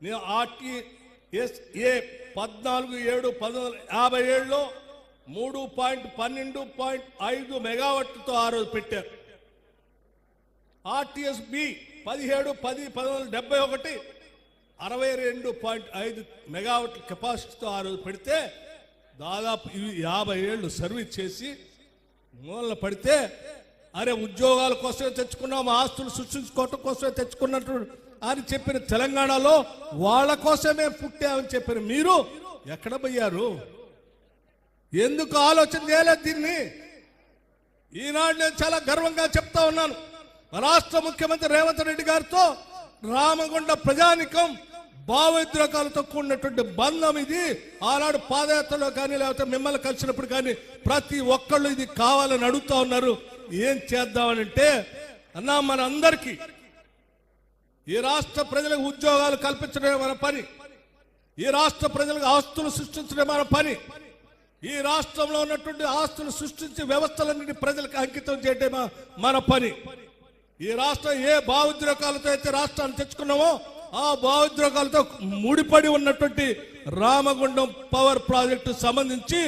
నేను ఆర్టీ ఏ పద్నాలుగు ఏడు పంతొమ్మిది యాభై ఏడులో మూడు పాయింట్ పన్నెండు పాయింట్ ఐదు మెగావట్లతో ఆ రోజు పెట్టారు ఆర్టీఎస్ బి పదిహేడు పది పంతొమ్మిది డెబ్బై ఒకటి అరవై రెండు పాయింట్ ఐదు మెగావాట్ల కెపాసిటీతో ఆ రోజు పెడితే దాదాపు ఇవి యాభై ఏళ్ళు సర్వీస్ చేసి మూలన పడితే అరే ఉద్యోగాల కోసమే తెచ్చుకున్నాం ఆస్తులు సృష్టించుకోవటం కోసమే తెచ్చుకున్నట్టు అని చెప్పిన తెలంగాణలో వాళ్ళ కోసమే పుట్టామని చెప్పిన మీరు ఎక్కడ పోయారు? ఎందుకు ఆలోచన చేయలేదు దీన్ని? ఈనాడు నేను చాలా గర్వంగా చెప్తా ఉన్నాను. రాష్ట్ర ముఖ్యమంత్రి రేవంత్ రెడ్డి గారితో రామగుండ ప్రజానికం భావోద్రేకాలతో కూడినటువంటి బంధం ఇది. ఆనాడు పాదయాత్రలో కానీ లేకపోతే మిమ్మల్ని కలిసినప్పుడు కానీ ప్రతి ఒక్కళ్ళు ఇది కావాలని అడుగుతా ఉన్నారు. ఏం చేద్దామనంటే అన్నా మన అందరికీ ఈ రాష్ట్ర ప్రజలకు ఉద్యోగాలు కల్పించడమే మన పని. ఈ రాష్ట్ర ప్రజలకు ఆస్తులు సృష్టించడమే మన పని. ఈ రాష్ట్రంలో ఉన్నటువంటి ఆస్తులు సృష్టించి వ్యవస్థలన్నింటి ప్రజలకు అంకితం చేయడమే మన పని. ఈ రాష్ట్రం ఏ భావోద్రేకాలతో అయితే రాష్ట్రాన్ని తెచ్చుకున్నామో ఆ భావోద్రేకాలతో ముడిపడి ఉన్నటువంటి రామగుండం పవర్ ప్రాజెక్టు సంబంధించి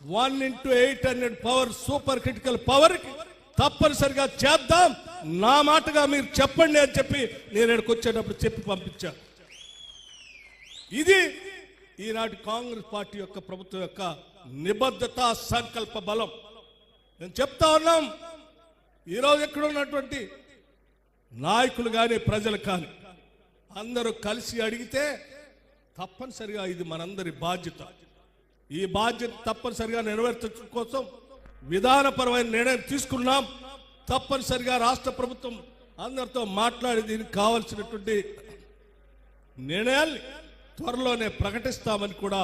one into eight hundred power super critical power తప్పనిసరిగా చేద్దాం. నా మాటగా మీరు చెప్పండి అని చెప్పి నేను ఇక్కడికి వచ్చేటప్పుడు చెప్పి పంపించా. ఇది ఈనాటి కాంగ్రెస్ పార్టీ యొక్క ప్రభుత్వం యొక్క నిబద్ధత సంకల్ప బలం. నేను చెప్తా ఉన్నాం ఈరోజు ఎక్కడ ఉన్నటువంటి నాయకులు కానీ ప్రజలు కానీ అందరూ కలిసి అడిగితే తప్పనిసరిగా ఇది మనందరి బాధ్యత. ఈ బాధ్యత తప్పనిసరిగా నెరవేర్చడం కోసం విధానపరమైన నిర్ణయం తీసుకున్నాం. తప్పనిసరిగా రాష్ట్ర ప్రభుత్వం అందరితో మాట్లాడి దీనికి కావలసినటువంటి నిర్ణయాల్ని త్వరలోనే ప్రకటిస్తామని కూడా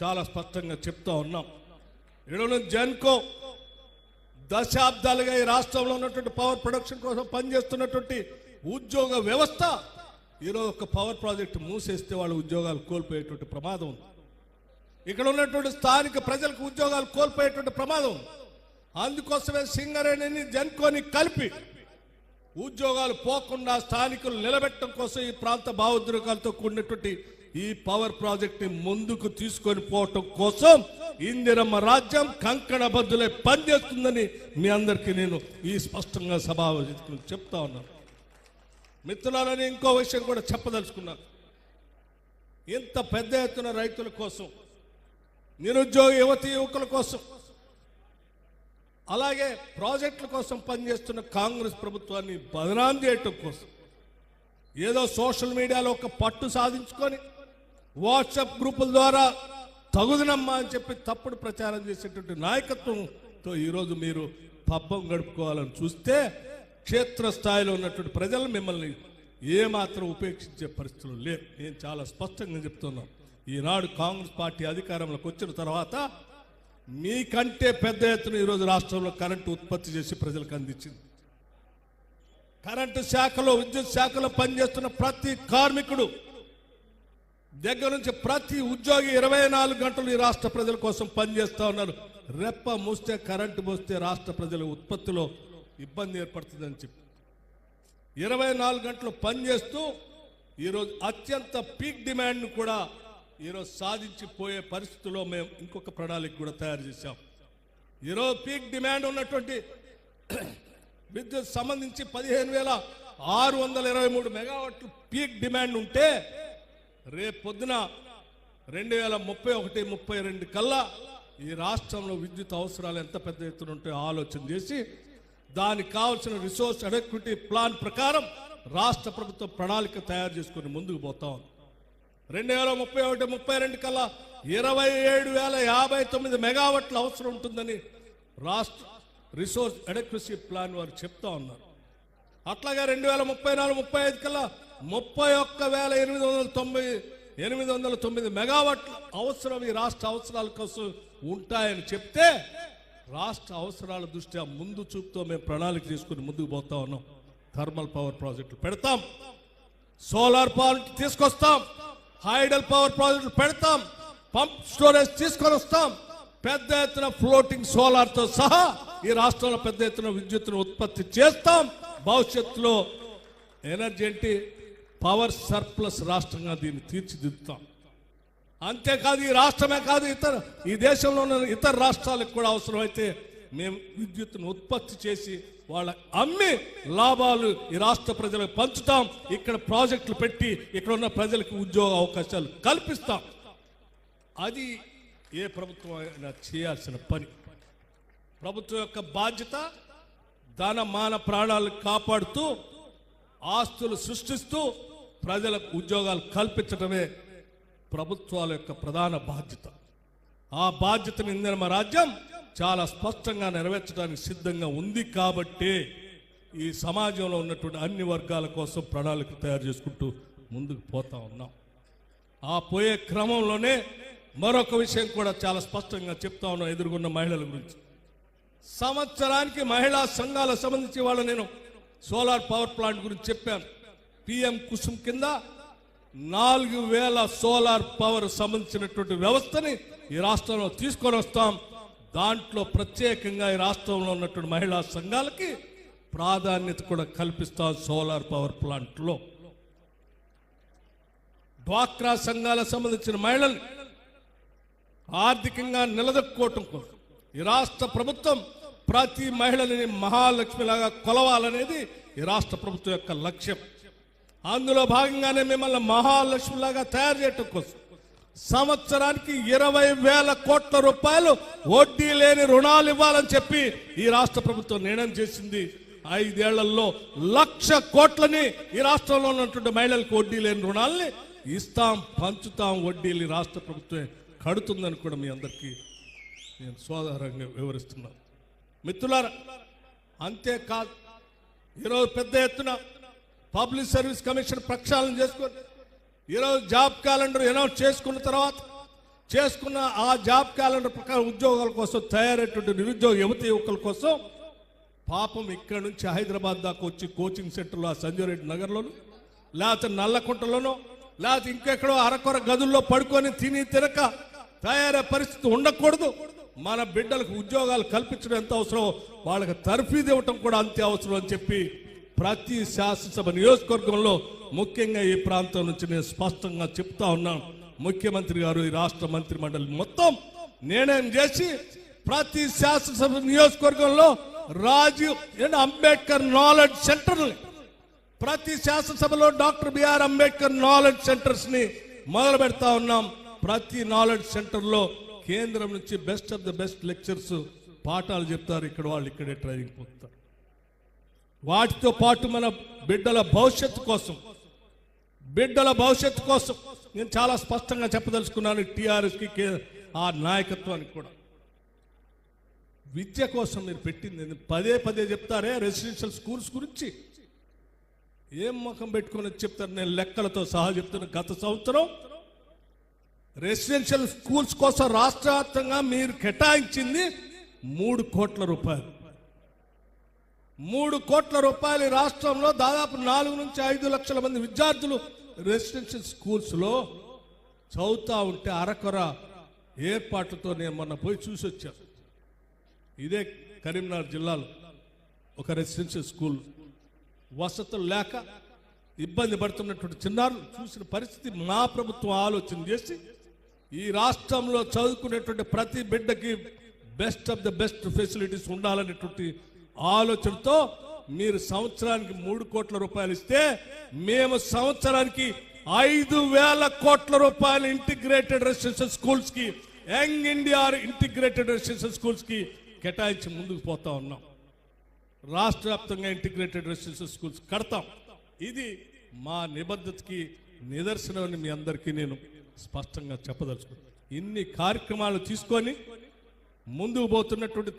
చాలా స్పష్టంగా చెప్తా ఉన్నాం. ఇక్కడ జన్కో దశాబ్దాలుగా ఈ రాష్ట్రంలో ఉన్నటువంటి పవర్ ప్రొడక్షన్ కోసం పనిచేస్తున్నటువంటి ఉద్యోగ వ్యవస్థ ఈరోజు ఒక పవర్ ప్రాజెక్ట్ మూసేస్తే వాళ్ళు ఉద్యోగాలు కోల్పోయేటువంటి ప్రమాదం ఉంది. ఇక్కడ ఉన్నటువంటి స్థానిక ప్రజలకు ఉద్యోగాలు కోల్పోయేటువంటి ప్రమాదం ఉంది. అందుకోసమే సింగరేణిని జన్కోని కలిపి ఉద్యోగాలు పోకుండా స్థానికులు నిలబెట్టడం కోసం ఈ ప్రాంత భావోద్రేకాలతో కూడినటువంటి ఈ పవర్ ప్రాజెక్ట్ని ముందుకు తీసుకొని పోవటం కోసం ఇందిరమ్మ రాజ్యం కంకణ బద్దులై పనిచేస్తుందని మీ అందరికీ నేను ఈ స్పష్టంగా సభా చెప్తా ఉన్నాను. మిత్రులని ఇంకో విషయం కూడా చెప్పదలుచుకున్నాను. ఇంత పెద్ద ఎత్తున రైతుల కోసం నిరుద్యోగ యువతి యువకుల కోసం అలాగే ప్రాజెక్టుల కోసం పనిచేస్తున్న కాంగ్రెస్ ప్రభుత్వాన్ని బదనాం చేయటం కోసం. ఏదో సోషల్ మీడియాలో ఒక పట్టు సాధించుకొని వాట్సాప్ గ్రూపుల ద్వారా తగుదనమ్మా అని చెప్పి తప్పుడు ప్రచారం చేసేటువంటి నాయకత్వంతో ఈరోజు మీరు పబ్బం గడుపుకోవాలని చూస్తే క్షేత్రస్థాయిలో ఉన్నటువంటి ప్రజలు మిమ్మల్ని ఏమాత్రం ఉపేక్షించే పరిస్థితులు లేవు నేను చాలా స్పష్టంగా చెప్తున్నాను. ఈనాడు కాంగ్రెస్ పార్టీ అధికారంలోకి వచ్చిన తర్వాత మీకంటే పెద్ద ఎత్తున ఈరోజు రాష్ట్రంలో కరెంటు ఉత్పత్తి చేసి ప్రజలకు అందించింది. కరెంటు శాఖలో విద్యుత్ శాఖలో పనిచేస్తున్న ప్రతి కార్మికుడు దగ్గర నుంచి ప్రతి ఉద్యోగి ఇరవై నాలుగు గంటలు ఈ రాష్ట్ర ప్రజల కోసం పనిచేస్తూ ఉన్నారు. రెప్ప మూస్తే కరెంటు మోస్తే రాష్ట్ర ప్రజల ఉత్పత్తిలో ఇబ్బంది ఏర్పడుతుందని చెప్పి. ఇరవై నాలుగు గంటలు పనిచేస్తూ ఈరోజు అత్యంత పీక్ డిమాండ్ను కూడా ఈరోజు సాధించి పోయే పరిస్థితుల్లో మేము ఇంకొక ప్రణాళిక కూడా తయారు చేశాం. ఈరోజు పీక్ డిమాండ్ ఉన్నటువంటి విద్యుత్ సంబంధించి పదిహేను వేల ఆరు వందల ఇరవై మూడు మెగావాట్లు పీక్ డిమాండ్ ఉంటే రేపు పొద్దున రెండు వేల ముప్పై ఒకటి ముప్పై రెండు కల్లా ఈ రాష్ట్రంలో విద్యుత్ అవసరాలు ఎంత పెద్ద ఎత్తున ఉంటాయో ఆలోచన చేసి దానికి కావాల్సిన రిసోర్స్ అడెక్విటీ ప్లాన్ ప్రకారం రాష్ట్ర ప్రభుత్వం ప్రణాళిక తయారు చేసుకుని ముందుకు పోతా ఉంది రెండు వేల ముప్పై ఒకటి ముప్పై రెండు కల్లా ఇరవై ఏడు వేల యాభై తొమ్మిది మెగావట్ల అవసరం ఉంటుందని రాష్ట్ర రిసోర్స్ అడక్వసీ ప్లాన్ వారు చెప్తా ఉన్నారు. అట్లాగే రెండు వేల ముప్పై నాలుగు ముప్పై ఐదు కల్లా ముప్పై ఒక్క వేల ఎనిమిది వందల తొంభై ఎనిమిది వందల తొమ్మిది మెగావట్ల అవసరం ఈ రాష్ట్ర అవసరాల కోసం ఉంటాయని చెప్తే రాష్ట్ర అవసరాల దృష్ట్యా ముందు చూపుతో మేము ప్రణాళిక తీసుకుని ముందుకు పోతా ఉన్నాం. థర్మల్ పవర్ ప్రాజెక్టులు పెడతాం. సోలార్ పవర్ తీసుకొస్తాం. హైడల్ పవర్ ప్రాజెక్టులు పెడతాం పంప్ స్టోరేజ్ తీసుకొని వస్తాం. పెద్ద ఎత్తున ఫ్లోటింగ్ సోలార్తో సహా ఈ రాష్ట్రంలో పెద్ద ఎత్తున విద్యుత్తును ఉత్పత్తి చేస్తాం. భవిష్యత్తులో ఎనర్జీ ఏంటి? పవర్ సర్ప్లస్ రాష్ట్రంగా దీన్ని తీర్చిదిద్దుతాం. అంతేకాదు ఈ రాష్ట్రమే కాదు ఇతర ఈ దేశంలో ఉన్న ఇతర రాష్ట్రాలకు కూడా అవసరమైతే మేము విద్యుత్తును ఉత్పత్తి చేసి వాళ్ళ అమ్మి లాభాలు ఈ రాష్ట్ర ప్రజలకు పంచుతాం. ఇక్కడ ప్రాజెక్టులు పెట్టి ఇక్కడ ఉన్న ప్రజలకు ఉద్యోగ అవకాశాలు కల్పిస్తాం. అది ఏ ప్రభుత్వం అయినా చేయాల్సిన పని. ప్రభుత్వం యొక్క బాధ్యత ధన మాన ప్రాణాలు కాపాడుతూ ఆస్తులు సృష్టిస్తూ ప్రజలకు ఉద్యోగాలు కల్పించడమే ప్రభుత్వాల యొక్క ప్రధాన బాధ్యత. ఆ బాధ్యతను ఇందిన మా రాజ్యం చాలా స్పష్టంగా నెరవేర్చడానికి సిద్ధంగా ఉంది కాబట్టి ఈ సమాజంలో ఉన్నటువంటి అన్ని వర్గాల కోసం ప్రణాళిక తయారు చేసుకుంటూ ముందుకు పోతా ఉన్నాం. ఆ పోయే క్రమంలోనే మరొక విషయం కూడా చాలా స్పష్టంగా చెప్తా ఉన్నాం ఎదుర్కొన్న మహిళల గురించి. సంవత్సరానికి మహిళా సంఘాల సంబంధించి వాళ్ళ నేను సోలార్ పవర్ ప్లాంట్ గురించి చెప్పాను. పిఎం కుసుమ్ కింద నాలుగు వేల సోలార్ పవర్ సంబంధించినటువంటి వ్యవస్థని ఈ రాష్ట్రంలో తీసుకొని వస్తాం. దాంట్లో ప్రత్యేకంగా ఈ రాష్ట్రంలో ఉన్నటువంటి మహిళా సంఘాలకి ప్రాధాన్యత కూడా కల్పిస్తాం సోలార్ పవర్ ప్లాంట్లో. డ్వాక్రా సంఘాల సంబంధించిన మహిళలు ఆర్థికంగా నిలదొక్కుకోవటం కోసం ఈ రాష్ట్ర ప్రభుత్వం ప్రతి మహిళని మహాలక్ష్మిలాగా కొలవాలనేది ఈ రాష్ట్ర ప్రభుత్వం యొక్క లక్ష్యం. అందులో భాగంగానే మిమ్మల్ని మహాలక్ష్మిలాగా తయారు చేయటం కోసం సంవత్సరానికి ఇరవై వేల కోట్ల రూపాయలు వడ్డీ లేని రుణాలు ఇవ్వాలని చెప్పి ఈ రాష్ట్ర ప్రభుత్వం నిర్ణయం చేసింది. ఐదేళ్ళలో లక్ష కోట్లని ఈ రాష్ట్రంలో ఉన్నటువంటి మహిళలకు వడ్డీ లేని రుణాలని ఇస్తాం పంచుతాం వడ్డీలు రాష్ట్ర ప్రభుత్వమే కడుతుందని కూడా మీ అందరికీ నేను సోదరంగా వివరిస్తున్నాను మిత్రులారా అంతేకాదు ఈరోజు పెద్ద ఎత్తున పబ్లిక్ సర్వీస్ కమిషన్ ప్రక్షాళన చేసుకొని ఈరోజు జాబ్ క్యాలెండర్ అనౌన్స్ చేసుకున్న తర్వాత చేసుకున్న ఆ జాబ్ క్యాలెండర్ ప్రకారం ఉద్యోగాల కోసం తయారైనటువంటి నిరుద్యోగ యువతి యువకుల కోసం పాపం ఇక్కడ నుంచి హైదరాబాద్ దాకా వచ్చి కోచింగ్ సెంటర్లో ఆ సంజయ్ రెడ్డి నగర్లోను లేకపోతే నల్లకుంటలోనో లేకపోతే ఇంకెక్కడో అరకొర గదుల్లో పడుకొని తిని తినక తయారయ్యే పరిస్థితి ఉండకూడదు. మన బిడ్డలకు ఉద్యోగాలు కల్పించడం ఎంత అవసరం వాళ్ళకి తర్ఫీదు ఇవ్వటం కూడా అంతే అవసరం అని చెప్పి ప్రతి శాసనసభ నియోజకవర్గంలో ముఖ్యంగా ఈ ప్రాంతం నుంచి నేను స్పష్టంగా చెప్తా ఉన్నాను ముఖ్యమంత్రి గారు ఈ రాష్ట్ర మంత్రి మండలి మొత్తం నేనేం చేసి ప్రతి శాసనసభ నియోజకవర్గంలో రాజీవ్ అంబేద్కర్ నాలెడ్జ్ సెంటర్ని ప్రతి శాసనసభలో డాక్టర్ బిఆర్ అంబేద్కర్ నాలెడ్జ్ సెంటర్స్ని మొదలు పెడతా ఉన్నాం. ప్రతి నాలెడ్జ్ సెంటర్లో కేంద్రం నుంచి best of the best lectures పాఠాలు చెప్తారు. ఇక్కడ వాళ్ళు ఇక్కడే ట్రైనింగ్ పొందుతారు. వాటితో పాటు మన బిడ్డల భవిష్యత్తు కోసం బిడ్డల భవిష్యత్తు కోసం నేను చాలా స్పష్టంగా చెప్పదలుచుకున్నాను టీఆర్ఎస్కి ఆ నాయకత్వానికి కూడా. విద్య కోసం మీరు పెట్టింది పదే పదే చెప్తారే రెసిడెన్షియల్ స్కూల్స్ గురించి. ఏం ముఖం పెట్టుకొని చెప్తారు? నేను లెక్కలతో సహా చెప్తున్నా గత సంవత్సరం రెసిడెన్షియల్ స్కూల్స్ కోసం రాష్ట్ర వ్యాప్తంగా మీరు కేటాయించింది మూడు కోట్ల రూపాయలు. మూడు కోట్ల రూపాయలు రాష్ట్రంలో దాదాపు నాలుగు నుంచి ఐదు లక్షల మంది విద్యార్థులు రెసిడెన్షియల్ స్కూల్స్లో చదువుతూ చదువుతా ఉంటే అరకొర ఏర్పాట్లతో నేను మొన్న పోయి చూసి వచ్చాను ఇదే కరీంనగర్ జిల్లాలో ఒక రెసిడెన్షియల్ స్కూల్. వసతులు లేక ఇబ్బంది పడుతున్నటువంటి చిన్నారులు చూసిన పరిస్థితి మా ప్రభుత్వం ఆలోచన చేసి ఈ రాష్ట్రంలో చదువుకునేటువంటి ప్రతి బిడ్డకి best of the best facilities ఉండాలనేటువంటి ఆలోచనతో మీరు సంవత్సరానికి మూడు కోట్ల రూపాయలు ఇస్తే మేము సంవత్సరానికి ఐదు వేల కోట్ల రూపాయలు ఇంటిగ్రేటెడ్ రెసిడెన్షియల్ స్కూల్స్కి యంగ్ ఇండియా ఇంటిగ్రేటెడ్ రెసిడెన్షియల్ స్కూల్స్కి కేటాయించి ముందుకు పోతా ఉన్నాం. రాష్ట్ర వ్యాప్తంగా ఇంటిగ్రేటెడ్ రెసిడెన్షియల్ స్కూల్స్ కడతాం. ఇది మా నిబద్ధతకి నిదర్శనం మీ అందరికీ నేను స్పష్టంగా చెప్పదలుచుకున్నాను ఇన్ని కార్యక్రమాలు తీసుకొని ముందుకు పోతున్నటువంటి